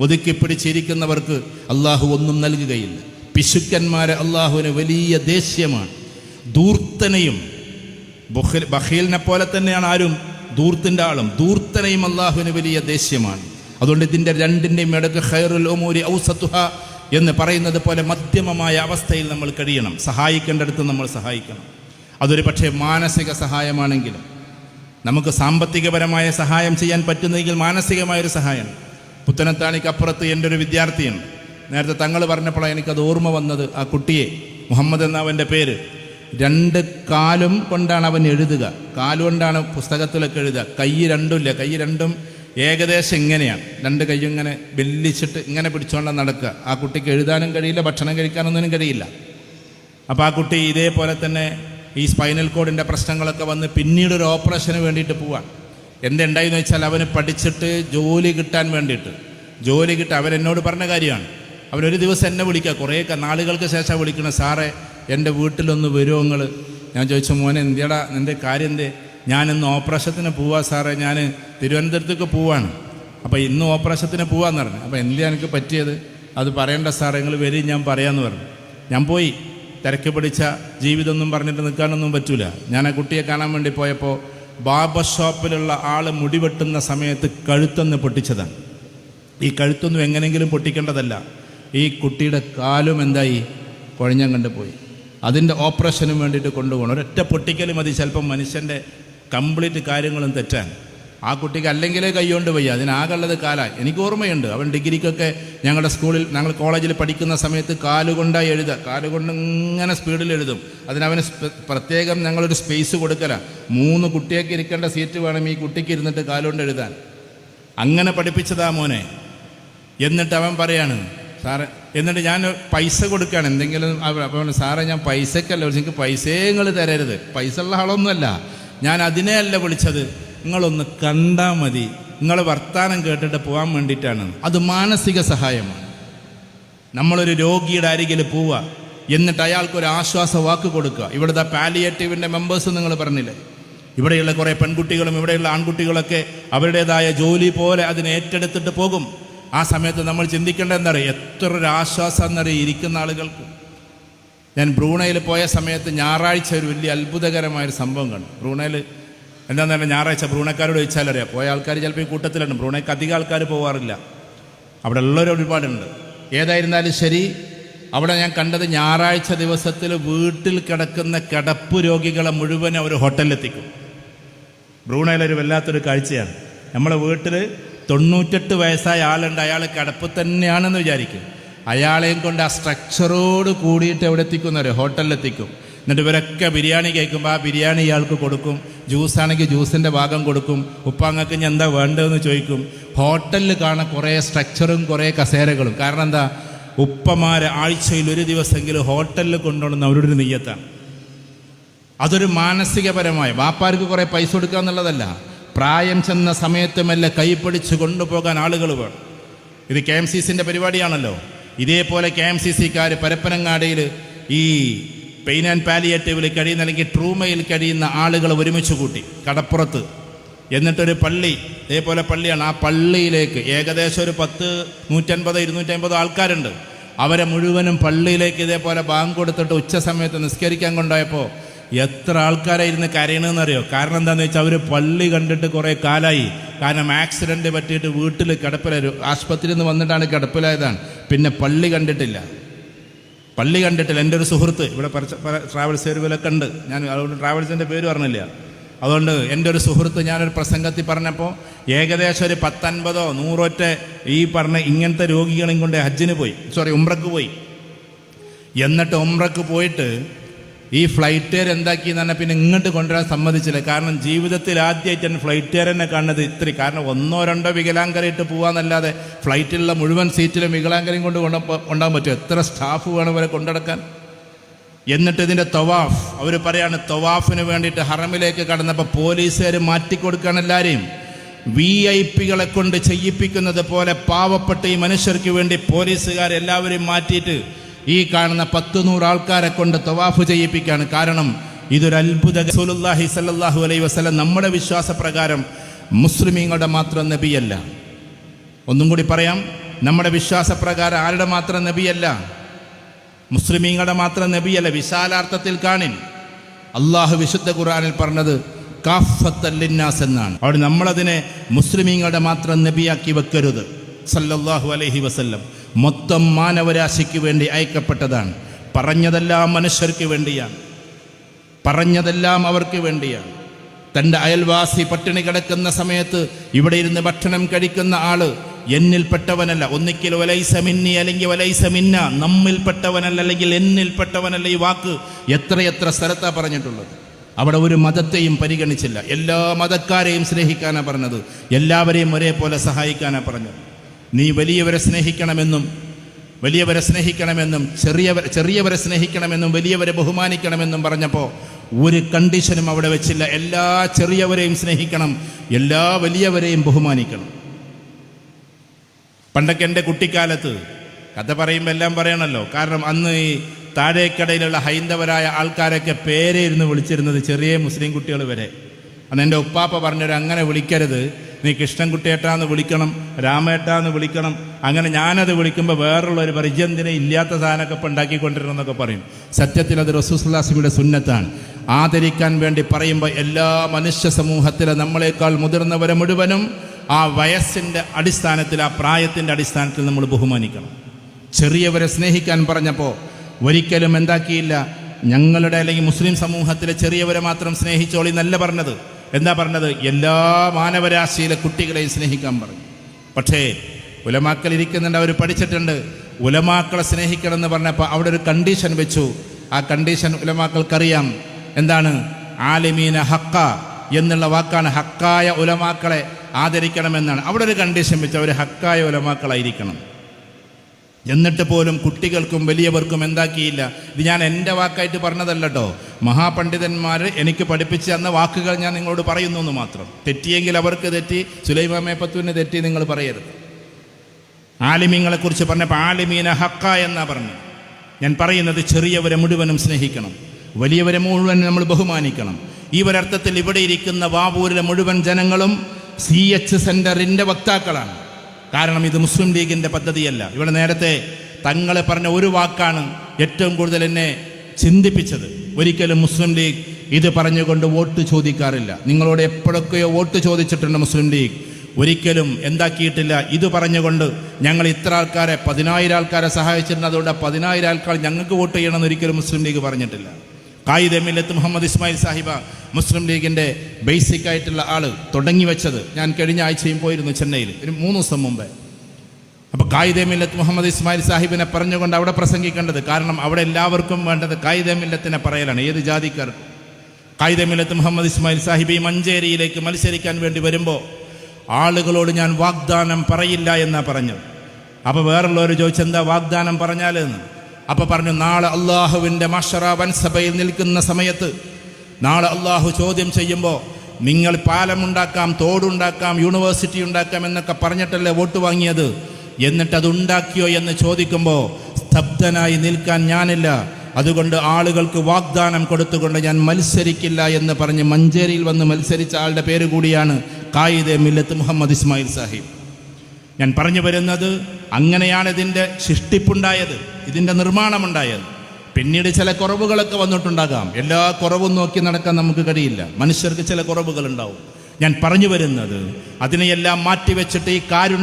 ഒതുക്കി പിടിച്ചിരിക്കുന്നവർക്ക് അള്ളാഹു ഒന്നും നൽകുകയില്ല. പിശുക്കന്മാരെ അള്ളാഹുവിന് വലിയ ദേഷ്യമാണ്. ദൂർത്തനയും ബഹീലിനെ പോലെ തന്നെയാണ് ആരും ദൂർത്തിന്റെ ആളും. ദൂർത്തനയും അള്ളാഹുവിന് വലിയ ദേഷ്യമാണ്. അതുകൊണ്ട് ഇതിന്റെ രണ്ടിന്റെയും ഇടയ്ക്ക് ഖൈറുൽ ഒമൂരി ഔസത്തുഹ എന്ന് പറയുന്നത് പോലെ മധ്യമമായ അവസ്ഥയിൽ നമ്മൾ കഴിയണം. സഹായിക്കേണ്ടടുത്ത് നമ്മൾ സഹായിക്കണം. അതൊരു പക്ഷേ മാനസിക സഹായമാണെങ്കിലും നമുക്ക് സാമ്പത്തികപരമായ സഹായം ചെയ്യാൻ പറ്റുന്നെങ്കിൽ മാനസികമായൊരു സഹായം പുത്തനത്താണിക്കപ്പുറത്ത് എന്റെ ഒരു വിദ്യാർത്ഥിയുണ്ട്. നേരത്തെ തങ്ങൾ പറഞ്ഞപ്പോൾ എനിക്കത് ഓർമ്മ വന്നത്. ആ കുട്ടിയെ മുഹമ്മദ് എന്ന അവന്റെ പേര്. രണ്ട് കാലും കൊണ്ടാണ് അവൻ എഴുതുക. കാലുകൊണ്ടാണ് പുസ്തകത്തിലൊക്കെ എഴുതുക. കൈ രണ്ടുമില്ല. കൈ രണ്ടും ഏകദേശം ഇങ്ങനെയാണ്. രണ്ട് കൈയും ഇങ്ങനെ ബെല്ലിച്ചിട്ട് ഇങ്ങനെ പിടിച്ചുകൊണ്ടാണ് നടക്കുക. ആ കുട്ടിക്ക് എഴുതാനും കഴിയില്ല ഭക്ഷണം കഴിക്കാനൊന്നിനും കഴിയില്ല. അപ്പോൾ ആ കുട്ടി ഇതേപോലെ തന്നെ ഈ സ്പൈനൽ കോഡിന്റെ പ്രശ്നങ്ങളൊക്കെ വന്ന് പിന്നീട് ഒരു ഓപ്പറേഷന് വേണ്ടിയിട്ട് പോവാൻ എന്തുണ്ടായെന്ന് വെച്ചാൽ അവന് പഠിച്ചിട്ട് ജോലി കിട്ടാൻ വേണ്ടിയിട്ട്. ജോലി കിട്ടാൻ അവരെന്നോട് പറഞ്ഞ കാര്യമാണ്. അവനൊരു ദിവസം എന്നെ വിളിക്കുക കുറേ നാളുകൾക്ക് ശേഷം വിളിക്കണം സാറേ എന്റെ വീട്ടിലൊന്ന് വരുമോ നിങ്ങൾ ഞാൻ ചോദിച്ചു മോനെ എന്തിയടാ? നിന്റെ കാര്യം എന്തേ? ഞാൻ ഇന്ന് ഓപ്പറേഷത്തിന് പോവാ സാറേ. ഞാൻ തിരുവനന്തപുരത്തേക്ക് പോവാണ്. അപ്പോൾ ഇന്ന് ഓപ്പറേഷത്തിന് പോവാന്ന് പറഞ്ഞു. അപ്പോൾ എന്തിനാ എനിക്ക് പറ്റിയത്? അത് പറയണ്ട സാറേ. നിങ്ങൾ വരും ഞാൻ പറയാമെന്ന് പറഞ്ഞു. ഞാൻ പോയി. തിരക്ക് പിടിച്ച ജീവിതമൊന്നും പറഞ്ഞിട്ട് നിൽക്കാനൊന്നും പറ്റൂല. ഞാൻ ആ കുട്ടിയെ കാണാൻ വേണ്ടി പോയപ്പോൾ ബാബർ ഷോപ്പിലുള്ള ആൾ മുടിവെട്ടുന്ന സമയത്ത് കഴുത്തൊന്ന് പൊട്ടിച്ചതാണ്. ഈ കഴുത്തൊന്നും എങ്ങനെങ്കിലും പൊട്ടിക്കേണ്ടതല്ല. ഈ കുട്ടിയുടെ കാലും എന്തായി? കുഴഞ്ഞം കണ്ട് പോയി അതിന്റെ ഓപ്പറേഷനും വേണ്ടിയിട്ട് കൊണ്ടുപോകണം. ഒരൊറ്റ പൊട്ടിക്കൽ മതി. ചിലപ്പം മനുഷ്യന്റെ കംപ്ലീറ്റ് കാര്യങ്ങളും തെറ്റാൻ. ആ കുട്ടിക്ക് അല്ലെങ്കിലേ കൈകൊണ്ട് വയ്യ. അതിനാകുള്ളത് കാലായി. എനിക്ക് ഓർമ്മയുണ്ട്. അവൻ ഡിഗ്രിക്കൊക്കെ ഞങ്ങളുടെ സ്കൂളിൽ ഞങ്ങൾ കോളേജിൽ പഠിക്കുന്ന സമയത്ത് കാലുകൊണ്ടായി എഴുതുക. കാലുകൊണ്ട് ഇങ്ങനെ സ്പീഡിൽ എഴുതും. അതിനവന് പ്രത്യേകം ഞങ്ങളൊരു സ്പേസ് കൊടുക്കല. മൂന്ന് കുട്ടിയൊക്കെ ഇരിക്കേണ്ട സീറ്റ് വേണം ഈ കുട്ടിക്ക് ഇരുന്നിട്ട് കാലുകൊണ്ട് എഴുതാൻ. അങ്ങനെ പഠിപ്പിച്ചതാ മോനെ. എന്നിട്ട് അവൻ പറയാണ് സാറേ എന്നിട്ട് ഞാൻ പൈസ കൊടുക്കുകയാണ്. എന്തെങ്കിലും അപ്പോൾ സാറേ ഞാൻ പൈസക്കല്ല വിളിച്ചത്. എനിക്ക് പൈസയെ നിങ്ങൾ തരരുത്. പൈസ ഉള്ള ആളൊന്നുമല്ല. ഞാൻ അതിനെയല്ല വിളിച്ചത്. നിങ്ങളൊന്ന് കണ്ടാൽ മതി. നിങ്ങൾ വർത്തമാനം കേട്ടിട്ട് പോകാൻ വേണ്ടിയിട്ടാണ്. അത് മാനസിക സഹായമാണ്. നമ്മളൊരു രോഗിയുടെ അരികിൽ പോവുക. എന്നിട്ട് അയാൾക്ക് ഒരു ആശ്വാസ വാക്ക് കൊടുക്കുക. ഇവിടുത്തെ പാലിയേറ്റീവിന്റെ മെമ്പേഴ്സ് നിങ്ങൾ പറഞ്ഞില്ലേ? ഇവിടെയുള്ള കുറേ പെൺകുട്ടികളും ഇവിടെയുള്ള ആൺകുട്ടികളൊക്കെ അവരുടേതായ ജോലി പോലെ അതിനെ ഏറ്റെടുത്തിട്ട് പോകും. ആ സമയത്ത് നമ്മൾ ചിന്തിക്കേണ്ടത് എന്താ പറയുക എത്ര ഒരു ആശ്വാസം എന്നറിയ ഇരിക്കുന്ന ആളുകൾക്ക്? ഞാൻ ബ്രൂണയിൽ പോയ സമയത്ത് ഞായറാഴ്ച ഒരു വലിയ അത്ഭുതകരമായൊരു സംഭവം കണ്ടു. ബ്രൂണയിൽ എന്താണെന്ന് പറഞ്ഞാൽ ഞായറാഴ്ച ഭ്രൂണക്കാരോട് ചോദിച്ചാൽ അറിയാം പോയ ആൾക്കാർ ചിലപ്പോൾ ഈ കൂട്ടത്തിലുണ്ട്. ഭ്രൂണയ്ക്ക് അധികം ആൾക്കാർ പോകാറില്ല അവിടെ ഉള്ളവർ ഒരുപാടുണ്ട്. ഏതായിരുന്നാലും ശരി അവിടെ ഞാൻ കണ്ടത് ഞായറാഴ്ച ദിവസത്തിൽ വീട്ടിൽ കിടക്കുന്ന കിടപ്പ് രോഗികളെ മുഴുവൻ അവർ ഹോട്ടലിലെത്തിക്കും. ബ്രൂണയിലൊരു വല്ലാത്തൊരു കാഴ്ചയാണ്. നമ്മളെ വീട്ടിൽ തൊണ്ണൂറ്റെട്ട് വയസ്സായ ആളുണ്ട്. അയാൾ കിടപ്പ് തന്നെയാണെന്ന് വിചാരിക്കും. അയാളെയും കൊണ്ട് ആ സ്ട്രക്ചറോട് കൂടിയിട്ട് എവിടെ എത്തിക്കുന്നവർ ഹോട്ടലിലെത്തിക്കും. എന്നിട്ട് ഇവരൊക്കെ ബിരിയാണി കഴിക്കുമ്പോൾ ആ ബിരിയാണി ഇയാൾക്ക് കൊടുക്കും ജ്യൂസാണെങ്കിൽ ജ്യൂസിന്റെ ഭാഗം കൊടുക്കും ഉപ്പാങ്ങക്ക് ഇനി എന്താ വേണ്ടതെന്ന് ചോദിക്കും. ഹോട്ടലിൽ കാണാൻ കുറേ സ്ട്രക്ചറും കുറേ കസേരകളും. കാരണം എന്താ? ഉപ്പമാരെ ആഴ്ചയിൽ ഒരു ദിവസമെങ്കിലും ഹോട്ടലിൽ കൊണ്ടുപോകുന്ന അവരുടെ നെയ്യത്താണ്. അതൊരു മാനസികപരമായ വാപ്പാർക്ക് കുറേ പൈസ കൊടുക്കുക എന്നുള്ളതല്ല. പ്രായം ചെന്ന സമയത്തുമല്ല മെല്ലെ കൈപ്പിടിച്ച് കൊണ്ടുപോകാൻ ആളുകൾ വേണം. ഇത് കെ എം സി സിന്റെ പരിപാടിയാണല്ലോ. ഇതേപോലെ കെ എം സി സിക്കാർ പരപ്പനങ്ങാടിയിൽ ഈ പെയിൻ ആൻഡ് പാലിയേറ്റീവിൽ കഴിയുന്ന അല്ലെങ്കിൽ ട്രൂമയിൽ കഴിയുന്ന ആളുകൾ ഒരുമിച്ച് കൂട്ടി കടപ്പുറത്ത്. എന്നിട്ടൊരു പള്ളി ഇതേപോലെ പള്ളിയാണ്. ആ പള്ളിയിലേക്ക് ഏകദേശം ഒരു പത്ത് നൂറ്റൻപത് ഇരുന്നൂറ്റമ്പത് ആൾക്കാരുണ്ട്. അവരെ മുഴുവനും പള്ളിയിലേക്ക് ഇതേപോലെ ബാങ്ക് കൊടുത്തിട്ട് ഉച്ച സമയത്ത് നിസ്കരിക്കാൻ കൊണ്ടായപ്പോൾ എത്ര ആൾക്കാരായിരുന്നു കരയണമെന്നറിയോ കാരണം എന്താണെന്ന് വെച്ചാൽ അവർ പള്ളി കണ്ടിട്ട് കുറേ കാലമായി കാരണം ആക്സിഡന്റ് പറ്റിയിട്ട് വീട്ടിൽ കിടപ്പിലായി ആശുപത്രിയിൽ നിന്ന് വന്നിട്ടാണ് കിടപ്പിലായതാണ്. പിന്നെ പള്ളി കണ്ടിട്ടില്ല. പള്ളി കണ്ടിട്ടില്ല. എന്റെ ഒരു സുഹൃത്ത് ഇവിടെ പല ട്രാവൽസ് ഏരിയയിലൊക്കെ ഉണ്ട്. ഞാൻ അതുകൊണ്ട് ട്രാവൽസിന്റെ പേര് പറഞ്ഞില്ല. അതുകൊണ്ട് എന്റെ ഒരു സുഹൃത്ത് ഞാനൊരു പ്രസംഗത്തിൽ പറഞ്ഞപ്പോൾ ഏകദേശം ഒരു പത്തൊൻപതോ നൂറൊറ്റ ഈ പറഞ്ഞ ഇങ്ങനത്തെ രോഗികളെയും കൊണ്ട് ഹജ്ജിന് പോയി സോറി ഉംറക്ക് പോയി. എന്നിട്ട് ഉംറക്ക് പോയിട്ട് ഈ ഫ്ലൈറ്റുകാർ എന്താക്കി എന്ന് പറഞ്ഞാൽ പിന്നെ ഇങ്ങോട്ട് കൊണ്ടുവരാൻ സമ്മതിച്ചില്ല. കാരണം ജീവിതത്തിൽ ആദ്യമായിട്ടാണ് ഫ്ലൈറ്റുകാരനെ കാണുന്നത് ഇത്തിരി. കാരണം ഒന്നോ രണ്ടോ വികലാംഗരായിട്ട് പോകാന്നല്ലാതെ ഫ്ലൈറ്റിലുള്ള മുഴുവൻ സീറ്റിലും വികലാംഗരയും കൊണ്ട് കൊണ്ട കൊണ്ടാൻ പറ്റും എത്ര സ്റ്റാഫ് വേണം ഇവരെ കൊണ്ടുനടക്കാൻ എന്നിട്ട് ഇതിന്റെ തൊവാഫ്. അവർ പറയാണ് തൊവാഫിന് വേണ്ടിയിട്ട് ഹറമിലേക്ക് കടന്നപ്പോൾ പോലീസുകാർ മാറ്റിക്കൊടുക്കുകയാണ് എല്ലാവരെയും വി ഐ പികളെ കൊണ്ട് ചെയ്യിപ്പിക്കുന്നത് പോലെ പാവപ്പെട്ട ഈ മനുഷ്യർക്ക് വേണ്ടി പോലീസുകാർ എല്ലാവരെയും മാറ്റിയിട്ട് ഈ കാണുന്ന പത്ത് നൂറ് ആൾക്കാരെ കൊണ്ട് തവാഫ് ചെയ്യിപ്പിക്കുകയാണ് കാരണം ഇതൊരു അത്ഭുത സുലുല്ലാഹി സല്ലാഹു അലൈ വസ്ലം നമ്മുടെ വിശ്വാസപ്രകാരം മുസ്ലിമീങ്ങളുടെ മാത്രം നബിയല്ല. ഒന്നും കൂടി പറയാം നമ്മുടെ വിശ്വാസപ്രകാരം ആരുടെ മാത്രം നബിയല്ല? മുസ്ലിമീങ്ങളുടെ മാത്രം നബിയല്ല വിശാലാർത്ഥത്തിൽ കാണിൻ അള്ളാഹു വിശുദ്ധ ഖുറാനിൽ പറഞ്ഞത് കാഫത്തല്ലിന്നാസ് എന്നാണ്. അവിടെ നമ്മളതിനെ മുസ്ലിമീങ്ങളുടെ മാത്രം നബിയാക്കി വെക്കരുത്. സല്ലല്ലാഹു അലൈഹി വസല്ലം. മൊത്തം മാനവരാശിക്ക് വേണ്ടി അയക്കപ്പെട്ടതാണ്. പറഞ്ഞതെല്ലാം മനുഷ്യർക്ക് വേണ്ടിയാണ്. പറഞ്ഞതെല്ലാം അവർക്ക് വേണ്ടിയാണ്. തന്റെ അയൽവാസി പട്ടിണി കിടക്കുന്ന സമയത്ത് ഇവിടെ ഇരുന്ന് ഭക്ഷണം കഴിക്കുന്ന ആൾ എന്നിൽപ്പെട്ടവനല്ല. ഒന്നിക്കൽ വലൈസമിന്നി അല്ലെങ്കിൽ വലൈസമിന്ന നമ്മിൽപ്പെട്ടവനല്ല അല്ലെങ്കിൽ എന്നിൽപ്പെട്ടവനല്ല ഈ വാക്ക് എത്രയെത്ര സ്ഥലത്താണ് പറഞ്ഞിട്ടുള്ളത്. അവിടെ ഒരു മതത്തെയും പരിഗണിച്ചില്ല. എല്ലാ മതക്കാരെയും സ്നേഹിക്കാനാണ് പറഞ്ഞത്. എല്ലാവരെയും ഒരേപോലെ സഹായിക്കാനാണ് പറഞ്ഞത്. നീ വലിയവരെ സ്നേഹിക്കണമെന്നും വലിയവരെ സ്നേഹിക്കണമെന്നും ചെറിയവർ ചെറിയവരെ സ്നേഹിക്കണമെന്നും വലിയവരെ ബഹുമാനിക്കണമെന്നും പറഞ്ഞപ്പോൾ ഒരു കണ്ടീഷനും അവിടെ വെച്ചില്ല. എല്ലാ ചെറിയവരെയും സ്നേഹിക്കണം എല്ലാ വലിയവരെയും ബഹുമാനിക്കണം. പണ്ടൊക്കെ എന്റെ കുട്ടിക്കാലത്ത് കഥ പറയുമ്പോൾ എല്ലാം പറയണമല്ലോ കാരണം അന്ന് ഈ താഴേക്കടയിലുള്ള ഹൈന്ദവരായ ആൾക്കാരൊക്കെ പേരെ ഇരുന്ന് വിളിച്ചിരുന്നത് ചെറിയ മുസ്ലിം കുട്ടികൾ വരെ. അന്ന് എന്റെ ഉപ്പാപ്പ പറഞ്ഞൊരു അങ്ങനെ വിളിക്കരുത്. നീ കൃഷ്ണൻകുട്ടിയേട്ടാന്ന് വിളിക്കണം രാമേട്ടാന്ന് വിളിക്കണം. അങ്ങനെ ഞാനത് വിളിക്കുമ്പോൾ വേറുള്ള ഒരു പരിചയന്തിനെ ഇല്ലാത്ത സാധനമൊക്കെ ഇപ്പം ഉണ്ടാക്കിക്കൊണ്ടിരുന്നൊക്കെ പറയും. സത്യത്തിൽ അത് റസൂസ്ലാസിമിയുടെ സുന്നത്താണ്. ആദരിക്കാൻ വേണ്ടി പറയുമ്പോൾ എല്ലാ മനുഷ്യ സമൂഹത്തിലെ നമ്മളെക്കാൾ മുതിർന്നവരെ മുഴുവനും ആ വയസ്സിന്റെ അടിസ്ഥാനത്തിൽ ആ പ്രായത്തിന്റെ അടിസ്ഥാനത്തിൽ നമ്മൾ ബഹുമാനിക്കണം. ചെറിയവരെ സ്നേഹിക്കാൻ പറഞ്ഞപ്പോൾ ഒരിക്കലും എന്താക്കിയില്ല ഞങ്ങളുടെ അല്ലെങ്കിൽ മുസ്ലിം സമൂഹത്തിലെ ചെറിയവരെ മാത്രം സ്നേഹിച്ചോളി നല്ല പറഞ്ഞത്. എന്താ പറഞ്ഞത്? എല്ലാ മാനവരാശിയിലെ കുട്ടികളെയും സ്നേഹിക്കാൻ പറഞ്ഞു. പക്ഷേ ഉലമാക്കൾ ഇരിക്കുന്നുണ്ട് അവർ പഠിച്ചിട്ടുണ്ട്. ഉലമാക്കളെ സ്നേഹിക്കണം എന്ന് പറഞ്ഞപ്പോൾ അവിടെ ഒരു കണ്ടീഷൻ വെച്ചു. ആ കണ്ടീഷൻ ഉലമാക്കൾക്കറിയാം. എന്താണ്? ആലിമീന ഹക്ക എന്നുള്ള വാക്കാണ് ഹക്കായ ഉലമാക്കളെ ആദരിക്കണമെന്നാണ്. അവിടെ ഒരു കണ്ടീഷൻ വെച്ച് അവർ ഹക്കായ ഉലമാക്കളായിരിക്കണം. എന്നിട്ട് പോലും കുട്ടികൾക്കും വലിയവർക്കും എന്താക്കിയില്ല. ഇത് ഞാൻ എന്റെ വാക്കായിട്ട് പറഞ്ഞതല്ല മഹാപണ്ഡിതന്മാർ എനിക്ക് പഠിപ്പിച്ച് തന്ന വാക്കുകൾ ഞാൻ നിങ്ങളോട് പറയുന്നു എന്ന് മാത്രം. തെറ്റിയെങ്കിൽ അവർക്ക് തെറ്റി സുലൈമാ മേപ്പത്തുവിന് തെറ്റി നിങ്ങൾ പറയരുത്. ആലിമീങ്ങളെക്കുറിച്ച് പറഞ്ഞപ്പോൾ ആലിമീന ഹക്ക എന്നാ പറഞ്ഞു. ഞാൻ പറയുന്നത് ചെറിയവരെ മുഴുവനും സ്നേഹിക്കണം. വലിയവരെ മുഴുവൻ നമ്മൾ ബഹുമാനിക്കണം. ഈ ഒരർത്ഥത്തിൽ ഇവിടെ ഇരിക്കുന്ന വാവൂരിലെ മുഴുവൻ ജനങ്ങളും സി എച്ച് സെന്ററിന്റെ വക്താക്കളാണ്. കാരണം ഇത് മുസ്ലിം ലീഗിന്റെ പദ്ധതിയല്ല. ഇവിടെ നേരത്തെ തങ്ങളെ പറഞ്ഞ ഒരു വാക്കാണ് ഏറ്റവും കൂടുതൽ എന്നെ ചിന്തിപ്പിച്ചത്. ഒരിക്കലും മുസ്ലിം ലീഗ് ഇത് പറഞ്ഞുകൊണ്ട് വോട്ട് ചോദിക്കാറില്ല. നിങ്ങളോട് എപ്പോഴൊക്കെയോ വോട്ട് ചോദിച്ചിട്ടുണ്ട് മുസ്ലിം ലീഗ്. ഒരിക്കലും എന്താക്കിയിട്ടില്ല. ഇത് പറഞ്ഞുകൊണ്ട് ഞങ്ങൾ ഇത്ര ആൾക്കാരെ പതിനായിരം ആൾക്കാരെ സഹായിച്ചിട്ടുണ്ട്. അതുകൊണ്ട് പതിനായിരം ആൾക്കാർ ഞങ്ങൾക്ക് വോട്ട് ചെയ്യണമെന്ന് ഒരിക്കലും മുസ്ലിം ലീഗ് പറഞ്ഞിട്ടില്ല. കായിദ് എമില്ലത്ത് മുഹമ്മദ് ഇസ്മായിൽ സാഹിബ മുസ്ലിം ലീഗിന്റെ ബേസിക് ആയിട്ടുള്ള ആൾ തുടങ്ങി വെച്ചത് ഞാൻ കഴിഞ്ഞ ആഴ്ചയും പോയിരുന്നു ചെന്നൈയിൽ. ഒരു മൂന്ന് ദിവസം മുമ്പേ. അപ്പോൾ കായിദ് മില്ലത്ത് മുഹമ്മദ് ഇസ്മായിൽ സാഹിബിനെ പറഞ്ഞുകൊണ്ട് അവിടെ പ്രസംഗിക്കേണ്ടത് കാരണം അവിടെ എല്ലാവർക്കും വേണ്ടത് കായിദ് മില്ലത്തിനെ പറയലാണ്. ഏത് ജാതിക്കാർ? കായിദ് മില്ലത്ത് മുഹമ്മദ് ഇസ്മായിൽ സാഹിബ് ഈ മഞ്ചേരിയിലേക്ക് മത്സരിക്കാൻ വേണ്ടി വരുമ്പോൾ ആളുകളോട് ഞാൻ വാഗ്ദാനം പറയില്ല എന്നാ പറഞ്ഞത്. അപ്പോൾ വേറുള്ളവർ ചോദിച്ചെന്താ വാഗ്ദാനം പറഞ്ഞാലെന്ന് അപ്പോൾ പറഞ്ഞു നാളെ അള്ളാഹുവിന്റെ മഷറ വൻസഭയിൽ നിൽക്കുന്ന സമയത്ത് നാളെ അള്ളാഹു ചോദ്യം ചെയ്യുമ്പോൾ നിങ്ങൾ പാലമുണ്ടാക്കാം തോടുണ്ടാക്കാം യൂണിവേഴ്സിറ്റി ഉണ്ടാക്കാം എന്നൊക്കെ പറഞ്ഞിട്ടല്ലേ വോട്ട് വാങ്ങിയത്? എന്നിട്ട് അത് ഉണ്ടാക്കിയോ എന്ന് ചോദിക്കുമ്പോൾ സ്തബ്ധനായി നിൽക്കാൻ ഞാനില്ല. അതുകൊണ്ട് ആളുകൾക്ക് വാഗ്ദാനം കൊടുത്തുകൊണ്ട് ഞാൻ മത്സരിക്കില്ല എന്ന് പറഞ്ഞ് മഞ്ചേരിയിൽ വന്ന് മത്സരിച്ച ആളുടെ പേര് കൂടിയാണ് കായിദെ മില്ലത്ത് മുഹമ്മദ് ഇസ്മായിൽ സാഹിബ്. ഞാൻ പറഞ്ഞു വരുന്നത് അങ്ങനെയാണ് ഇതിന്റെ സൃഷ്ടിപ്പുണ്ടായത് ഇതിന്റെ നിർമ്മാണമുണ്ടായത്. പിന്നീട് ചില കുറവുകളൊക്കെ വന്നിട്ടുണ്ടാകാം. എല്ലാ കുറവും നോക്കി നടക്കാൻ നമുക്ക് കഴിയില്ല. മനുഷ്യർക്ക് ചില കുറവുകൾ ഉണ്ടാവും ഞാൻ പറഞ്ഞു വരുന്നത് അതിനെയെല്ലാം മാറ്റിവെച്ചിട്ട് ഈ കാരുണ്യ